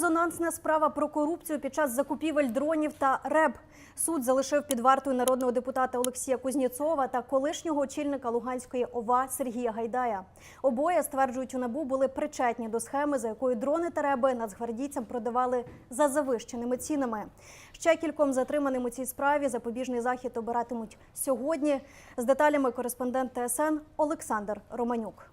резонансна справа про корупцію під час закупівель дронів та РЕБ. Суд залишив під вартою народного депутата Олексія Кузнєцова та колишнього очільника Луганської ОВА Сергія Гайдая. Обоє стверджують у набу були причетні до схеми, за якою дрони та реби нацгвардійцям продавали за завищеними цінами. Ще кільком затриманим у цій справі запобіжний захід обиратимуть сьогодні. З деталями кореспондент ТСН Олександр Романюк.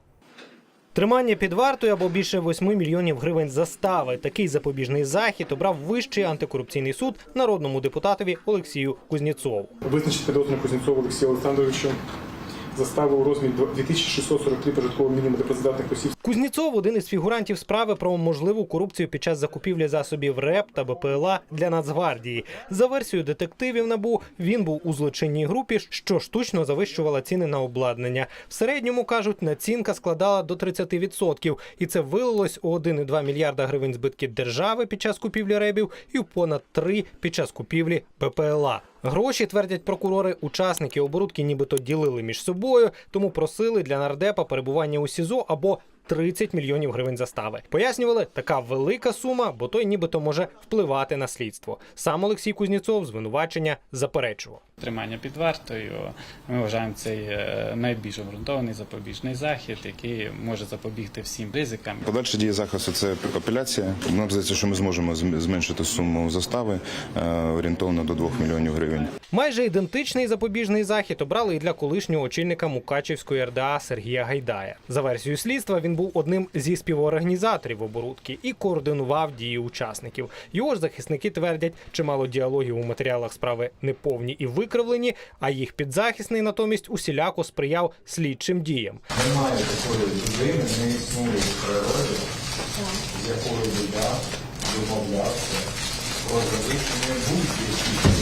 Тримання під вартою або більше 8 мільйонів гривень застави. Такий запобіжний захід обрав Вищий антикорупційний суд народному депутатові Олексію Кузнєцову. Визначити підозрюваного Кузнєцову Олексію Олександровича заставу у розмірі 2643 прожиткового мінімуму для працездатних осіб Кузнєцов один із фігурантів справи про можливу корупцію під час закупівлі засобів РЕП та БПЛА для Нацгвардії. За версією детективів НАБУ, він був у злочинній групі, що штучно завищувала ціни на обладнання. В середньому кажуть, націнка складала до 30%, і це вилилось у 1,2 мільярда гривень збитків держави під час купівлі ребів і понад 3 під час купівлі БПЛА. Гроші твердять прокурори, учасники оборудки нібито ділили між собою, тому просили для нардепа перебування у СІЗО або 30 мільйонів гривень застави. Пояснювали, така велика сума, бо той нібито може впливати на слідство. Сам Олексій Кузнєцов звинувачення заперечував. Тримання під вартою. Ми вважаємо цей е, найбільш обґрунтований запобіжний захід, який може запобігти всім ризикам. Подальша дія захисту це апеляція. Нам здається, що ми зможемо зменшити суму застави е, орієнтовно до 2 мільйонів гривень. Майже ідентичний запобіжний захід обрали і для колишнього очільника Мукачівської РДА Сергія Гайдая. За версією слідства він був одним зі співорганізаторів оборудки і координував дії учасників. Його ж захисники твердять, чимало діалогів у матеріалах справи неповні і викривлені, а їх підзахисний натомість усіляко сприяв слідчим діям. Немає такої людини, не існує в природі, з якою я домовлявся про завищення будь-яких.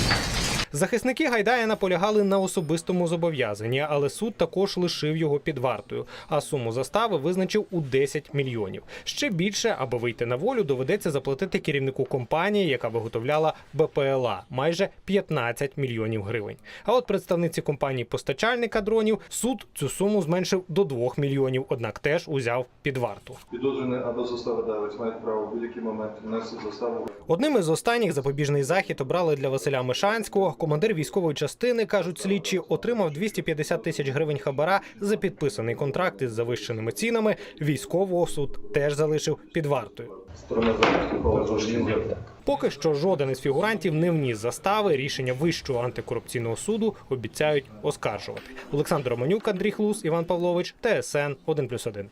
Захисники Гайдая наполягали на особистому зобов'язанні, але суд також лишив його під вартою. А суму застави визначив у 10 мільйонів. Ще більше, аби вийти на волю, доведеться заплатити керівнику компанії, яка виготовляла БПЛА, майже 15 мільйонів гривень. А от представниці компанії постачальника дронів суд цю суму зменшив до 2 мільйонів, однак теж узяв під варту. Підозрюваний або заставодавець мають право в будь-який момент внести заставу Одним із останніх запобіжний захід обрали для Василя Мишанського. Командир військової частини, кажуть слідчі, отримав 250 тисяч гривень хабара за підписаний контракт із завищеними цінами. Військового суд теж залишив під вартою. Поки що жоден із фігурантів не вніс застави. Рішення Вищого антикорупційного суду обіцяють оскаржувати. Олександр Романюк, Андрій Хлус, Іван Павлович, ТСН 1+,1.